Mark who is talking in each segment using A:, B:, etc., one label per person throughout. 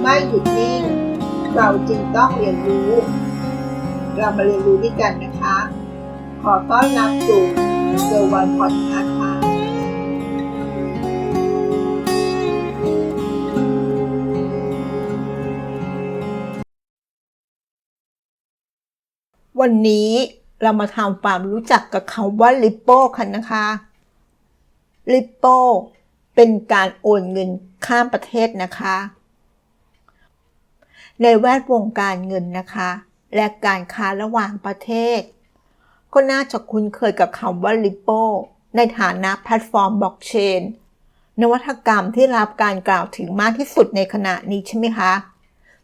A: ไม่หยุดนิ่ง เราจึงต้องเรียนรู้ เรามาเรียนรู้ด้วยกันนะคะ ขอต้อนรับสู่เซอร์วันพอดคาส์ค่ะวันนี้เรามาทำความรู้จักกับคำว่าลิปโป้กันนะคะลิปโป้เป็นการโอนเงินข้ามประเทศนะคะ ในแวดวงการเงินนะคะ และการค้าระหว่างประเทศ ก็น่าจะคุ้นเคยกับคำว่าลิปโป้ในฐานะแพลตฟอร์มบล็อกเชนนวัตกรรมที่รับการกล่าวถึงมากที่สุดในขณะนี้ใช่ไหมคะ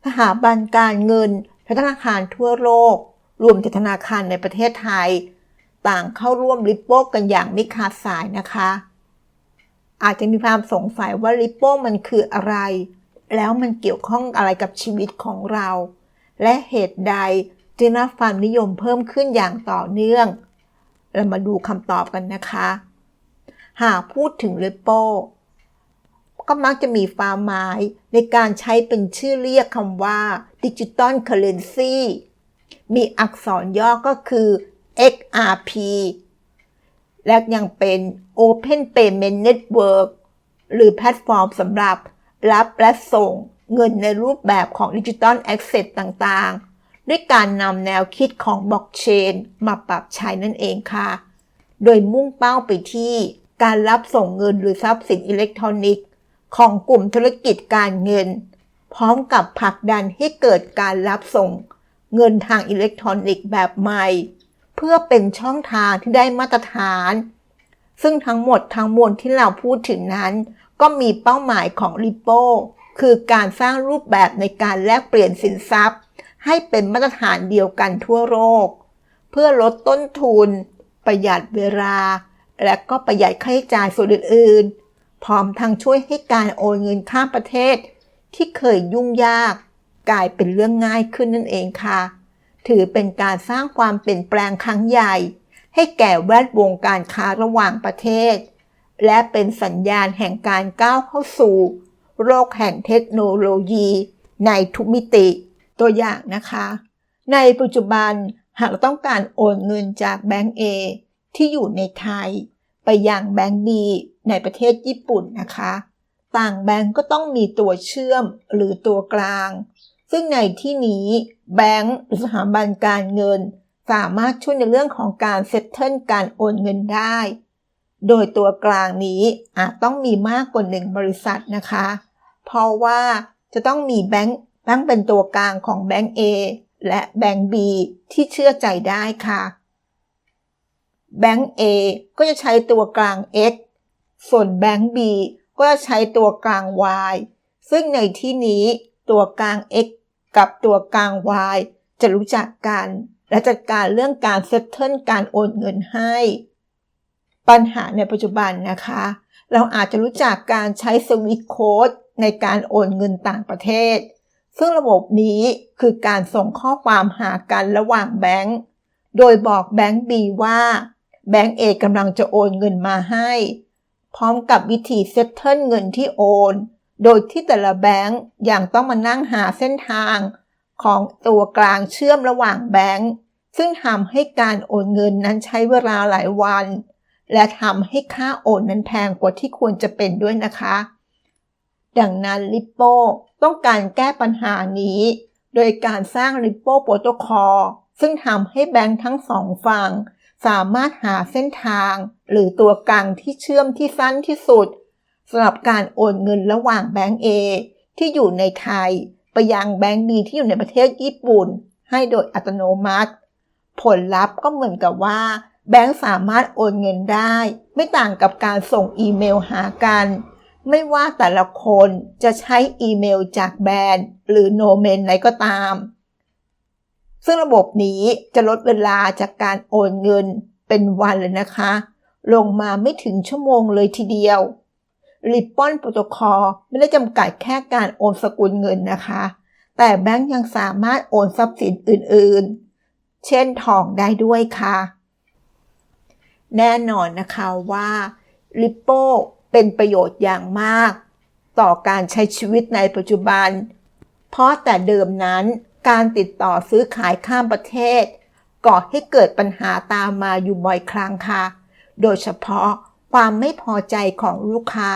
A: สถาบันการเงินธนาคารทั่วโลก รวมถึงธนาคารในประเทศไทย ต่างเข้าร่วมลิปโป้กันอย่างไม่ขาดสายนะคะ อาจจะมีความสงสัยว่าลิปโป้มันคืออะไร แล้วมันเกี่ยวข้องอะไรกับชีวิตของเรา และเหตุใดจึงรับความนิยมเพิ่มขึ้นอย่างต่อเนื่อง เรามาดูคำตอบกันนะคะ หากพูดถึงลิปโปก็มักจะมีความหมายในการใช้เป็นชื่อเรียกคำว่าดิจิตอลเคอเรนซีมีอักษรย่อก็คือ XRP และยังเป็น Open Payment Network หรือแพลตฟอร์มสำหรับ รับและส่งเงินในรูปแบบของดิจิตอลแอคเซสต่างๆ ด้วยการนำแนวคิดของบล็อกเชนมาปรับใช้นั่นเองค่ะ โดยมุ่งเป้าไปที่การรับส่งเงินหรือทรัพย์สินอิเล็กทรอนิกส์ ของกลุ่มธุรกิจการเงิน พร้อมกับผลักดันให้เกิดการรับส่งเงินทางอิเล็กทรอนิกส์แบบใหม่ เพื่อเป็นช่องทางที่ได้มาตรฐาน ซึ่งทั้งหมดทั้งมวลที่เราพูดถึงนั้น ก็มีเป้าหมายของ r i p o คือการสร้างรูปแบบในการแลกเปลี่ยนสินทรัพย์ ให้เป็นมาตรฐานเดียวกันทั่วโลก เพื่อลดต้นทุน ประหยัดเวลา และก็ประหยัดค่าใช้จ่ายส่วนอื่นๆ พร้อมทั้งช่วยให้การโอนเงินข้ามประเทศ ที่เคยยุ่งยาก กลายเป็นเรื่องง่ายขึ้นนั่นเองค่ะ ถือเป็นการสร้างความเปลี่ยนแปลงครั้งใหญ่ ให้แก่แวดวงการค้าระหว่างประเทศ และเป็นสัญญาณแห่งการก้าวเข้าสู่ โลกแห่งเทคโนโลยีในทุกมิติ ตัวอย่างนะคะ ในปัจจุบันหากต้องการโอนเงินจากแบงก์ A ที่อยู่ในไทย ไปยังแบงก์ B ในประเทศญี่ปุ่นนะคะ ต่างแบงก์ก็ต้องมีตัวเชื่อมหรือตัวกลาง ซึ่งในที่นี้แบงก์สถาบันการเงิน สามารถช่วยในเรื่องของการเซ็ตเทิลการโอนเงินได้ โดยตัวกลางนี้อาจต้องมีมากกว่าหนึ่งบริษัทนะคะ เพราะว่าจะต้องมีแบงก์แบงก์เป็นตัวกลางของแบงก์ A และแบงก์ B ที่เชื่อใจได้ค่ะ แบงก์ A ก็จะใช้ตัวกลาง X ส่วนแบงก์ B ก็จะใช้ตัวกลาง Y ซึ่งในที่นี้ตัวกลาง X กับตัวกลาง Y จะรู้จักกัน และจัดการเรื่องการเซตเทิลการโอนเงินให้ ปัญหาในปัจจุบันนะคะ เราอาจจะรู้จักการใช้สวิตโค้ดในการโอนเงินต่างประเทศ ซึ่งระบบนี้คือการส่งข้อความหากันระหว่างแบงก์โดยบอกแบงก์ B ว่าแบงก์ A กำลังจะโอนเงินมาให้ พร้อมกับวิธีเซตเทิลเงินที่โอน โดยที่แต่ละแบงก์ยังต้องมานั่งหาเส้นทาง ของตัวกลางเชื่อมระหว่างแบงก์ซึ่งทำให้การโอนเงินนั้นใช้เวลาหลายวัน และทำให้ค่าโอนนั้นแพงกว่าที่ควรจะเป็นด้วยนะคะ ดังนั้นลิปโป้ต้องการแก้ปัญหานี้ โดยการสร้างลิปโป้โปรโตคอลซึ่งทำให้แบงก์ทั้งสองฝั่งสามารถหาเส้นทาง หรือตัวกลางที่เชื่อมที่สั้นที่สุดสำหรับการโอนเงินระหว่างแบงก์ A ที่อยู่ในไทย ไปยังแบงก์ B ที่อยู่ในประเทศญี่ปุ่น ให้โดยอัตโนมัติ ผลลัพธ์ก็เหมือนกับว่า แบงก์สามารถโอนเงินได้ ไม่ต่างกับการส่งอีเมลหากัน ไม่ว่าแต่ละคนจะใช้อีเมลจากแบรนด์ หรือโนเมนไหนก็ตาม ซึ่งระบบนี้จะลดเวลาจากการโอนเงินเป็นวันเลยนะคะ ลงมาไม่ถึงชั่วโมงเลยทีเดียว ริปปอนโปรโตคอลไม่ได้จำกัดแค่การโอนสกุลเงินนะคะ แต่แบงก์ยังสามารถโอนทรัพย์สินอื่นๆ เช่นทองได้ด้วยค่ะ แน่นอนนะคะว่าริปโปเป็นประโยชน์อย่างมาก ต่อการใช้ชีวิตในปัจจุบัน เพราะแต่เดิมนั้นการติดต่อซื้อขายข้ามประเทศก่อให้เกิดปัญหาตามมาอยู่บ่อยครั้งค่ะ โดยเฉพาะ ความไม่พอใจของลูกค้า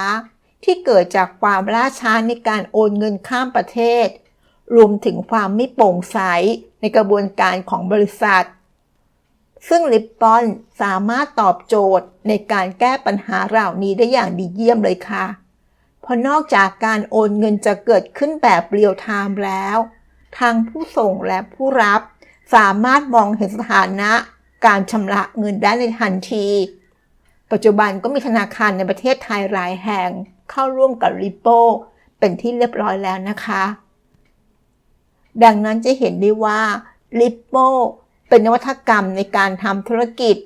A: ที่เกิดจากความล่าช้าในการโอนเงินข้ามประเทศ รวมถึงความไม่โปร่งใสในกระบวนการของบริษัท ซึ่งลิปปอนสามารถตอบโจทย์ในการแก้ปัญหาเหล่านี้ได้อย่างดีเยี่ยมเลยค่ะ เพราะนอกจากการโอนเงินจะเกิดขึ้นแบบเรียลไทม์แล้ว ทางผู้ส่งและผู้รับ สามารถมองเห็นสถานะ การชำระเงินได้ในทันที ปัจจุบันก็มีธนาคารในประเทศไทยหลายแห่งเข้าร่วมกับ r i p p l e เป็นที่เรียบร้อยแล้วนะคะ ดังนั้นจะเห็นได้ว่า r i p p l e เป็นนวัตกรรมในการทำธุรกิจ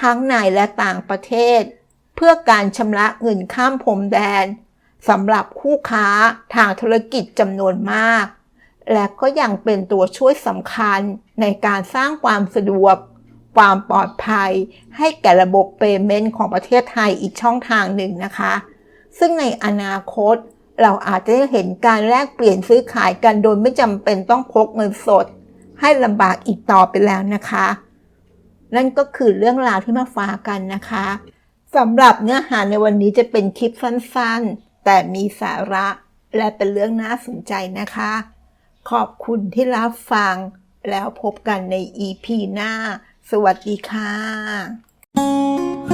A: ทั้งในและต่างประเทศ เพื่อการชำระเงินข้ามพรมแดนสำหรับคู่ค้าทางธุรกิจจำนวนมาก และก็ยังเป็นตัวช่วยสำคัญในการสร้างความสะดวก ความปลอดภัย ให้แก่ระบบเปเมนต์ของประเทศไทยอีกช่องทางหนึ่งนะคะ ซึ่งในอนาคตเราอาจจะเห็นการแลกเปลี่ยนซื้อขายกันโดยไม่จำเป็นต้องพกเงินสด ให้ลำบากอีกต่อไปแล้วนะคะ นั่นก็คือเรื่องราวที่มาฝากกันนะคะสำหรับเนื้อหาในวันนี้จะเป็นคลิปสั้นๆ แต่มีสาระและเป็นเรื่องน่าสนใจนะคะ ขอบคุณที่รับฟังแล้วพบกันใน EP หน้า สวัสดีค่ะ